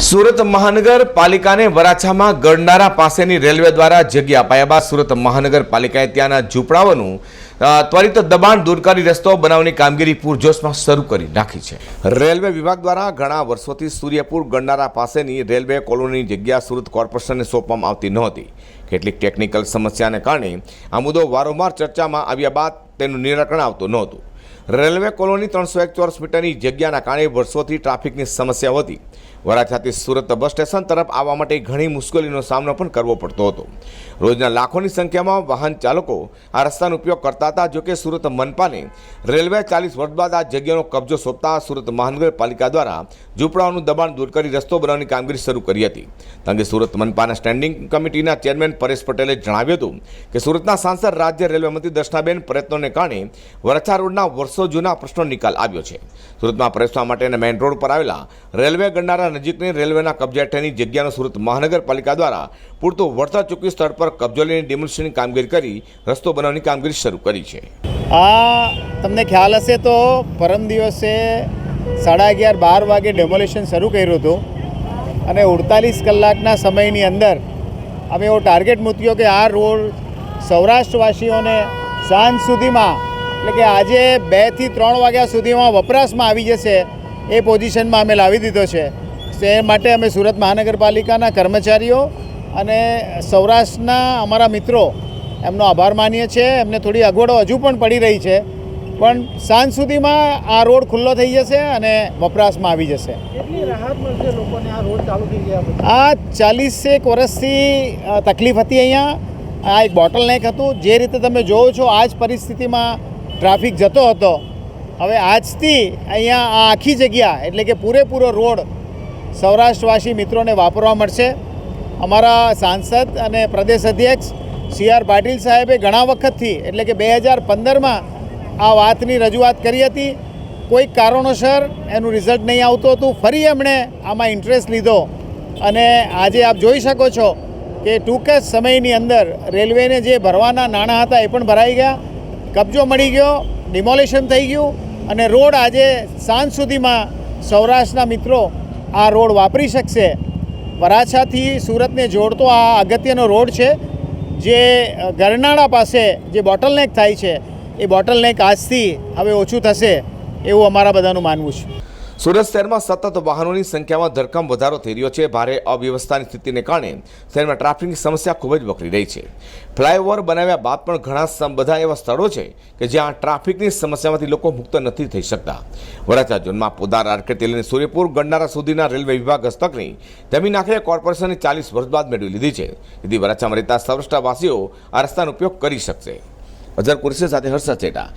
સુરત મહાનગરપાલિકાને વરાછામાં ગણનારા પાસેની રેલવે દ્વારા જગ્યા અપાયા બાદ સુરત મહાનગરપાલિકાએ ત્યાંના ઝૂંપડાઓનું ત્વરિત દબાણ દૂર કરી રસ્તો બનાવવાની કામગીરી પૂરજોશમાં શરૂ કરી નાખી છે. રેલવે વિભાગ દ્વારા ઘણા વર્ષોથી સૂર્યપુર ગણનારા પાસેની રેલવે કોલોનીની જગ્યા સુરત કોર્પોરેશનને સોંપવામાં આવતી નહોતી. કેટલીક ટેકનિકલ સમસ્યાને કારણે આ મુદ્દો વારંવાર ચર્ચામાં આવ્યા બાદ તેનું નિરાકરણ આવતું નહોતું. રેલવે કોલોની ત્રણસો એક ચોરસ મીટરની જગ્યાના કારણે વર્ષોથી ટ્રાફિકની સમસ્યા હતી વરાછાથી સુરત બસ સ્ટેશન તરફ આવવા માટે ઘણી મુશ્કેલીનો સામનો પણ કરવો પડતો હતો. રોજના લાખોની સંખ્યામાં વાહન ચાલકો આ રસ્તાનો ઉપયોગ કરતા હતા, જોકે સુરત મનપાને રેલવે ચાલીસ વર્ષ બાદ આ જગ્યાનો કબજો સોંપતા સુરત મહાનગરપાલિકા દ્વારા ઝૂંપડાઓનું દબાણ દૂર કરી રસ્તો બનાવવાની કામગીરી શરૂ કરી હતી. અંગે સુરત મનપાના સ્ટેન્ડિંગ કમિટીના ચેરમેન પરેશ પટેલે જણાવ્યું હતું કે સુરતના સાંસદ રાજ્ય રેલવે મંત્રી દર્શનાબેન પ્રયત્નોને કારણે વરછા રોડના વર્ષો જૂના પ્રશ્નો નિકાલ આવ્યો છે. સુરતમાં પ્રવેશવા માટેના મેઇન રોડ પર આવેલા રેલવે ગણનારા નજીકની રેલવેના કબજા હેઠળની જગ્યાનો સુરત મહાનગરપાલિકા દ્વારા પૂરતું વળતા ચૂકી સ્થળ પર કબજો લઈને ડિમોલિશનની કામગીરી કરી, રસ્તો બનાવવાની કામગીરી શરૂ કરી છે. આ તમને ખ્યાલ હશે તો પરમ દિવસે સાડા અગિયાર બાર વાગે ડેમોલેશન શરૂ કર્યું હતું. અને અડતાલીસ કલાકના સમયની અંદર અમે એવો ટાર્ગેટ મૂક્યો કે આ રોડ સૌરાષ્ટ્રવાસીઓને સાંજ સુધીમાં એટલે કે આજે બેથી ત્રણ વાગ્યા સુધીમાં વપરાશમાં આવી જશે એ પોઝિશનમાં અમે લાવી દીધો છે. તે માટે અમે સુરત મહાનગરપાલિકાના કર્મચારીઓ અને સૌરાષ્ટ્રના અમારા મિત્રો એમનો આભાર માનીએ છીએ. એમને થોડી અગવડો હજુ પણ પડી રહી છે. પણ સાંજ સુધીમાં આ રોડ ખુલ્લો થઈ જશે અને વપરાશમાં આવી જશે. કેટલી રાહત મળશે લોકોને આ રોડ ચાલુ થઈ ગયા પછી? આ ચાલીસેક વર્ષથી તકલીફ હતી અહીંયા. આ એક બોટલ નેક હતું. જે રીતે તમે જોવો છો આ જ પરિસ્થિતિમાં ટ્રાફિક જતો હતો. હવે આજથી અહીંયા આ આખી જગ્યા, એટલે કે પૂરેપૂરો રોડ સૌરાષ્ટ્રવાસી મિત્રોને વાપરવા મળશે. અમારા સાંસદ અને પ્રદેશ અધ્યક્ષ સી આર પાટીલ સાહેબે ઘણા વખતથી, એટલે કે બે હજાર પંદરમાં આ વાતની રજૂઆત કરી હતી. કોઈક કારણોસર એનું રિઝલ્ટ નહીં આવતું હતું. ફરી એમણે આમાં ઇન્ટરેસ્ટ લીધો. અને આજે આપ જોઈ શકો છો કે ટૂંક જ સમયની અંદર રેલવેને જે ભરવાના નાણાં હતા એ પણ ભરાઈ ગયા. કબજો મળી ગયો ડિમોલેશન થઈ ગયું અને રોડ આજે સાંજ સુધીમાં સૌરાષ્ટ્રના મિત્રો આ રોડ વાપરી શકશે. વરાછાથી સુરતને જોડતો આ અગત્યનો રોડ છે, જે ગરનાળા પાસે જે બોટલનેક થાય છે, એ બોટલનેક આજથી હવે ઓછું થશે એવું અમારા બધાનું માનવું છે. સુરત શહેરમાં સતત વાહનોની સંખ્યામાં ધરખમ વધારો થઈ રહ્યો છે. ભારે અવ્યવસ્થાની સ્થિતિને કારણે શહેરમાં ટ્રાફિકની સમસ્યા ખૂબ જ વકરી રહી છે. ફ્લાયઓવર બનાવ્યા બાદ પણ ઘણા બધા એવા સ્થળો છે કે જ્યાં ટ્રાફિકની સમસ્યામાંથી લોકો મુક્ત નથી થઈ શકતા. વરાછા ઝોનમાં પોદાર આરકેટી લઈને સૂર્યપુર ગણનારા સુધીના રેલવે વિભાગ હસ્તકની જમીન આખરે કોર્પોરેશને ચાલીસ વર્ષ બાદ મેળવી લીધી છે. જેથી વરાછામાં રહેતા સૌરાષ્ટ્રવાસીઓ આ રસ્તાનો ઉપયોગ કરી શકશે. અઝર કુરશી સાથે હર્ષદ ચેટા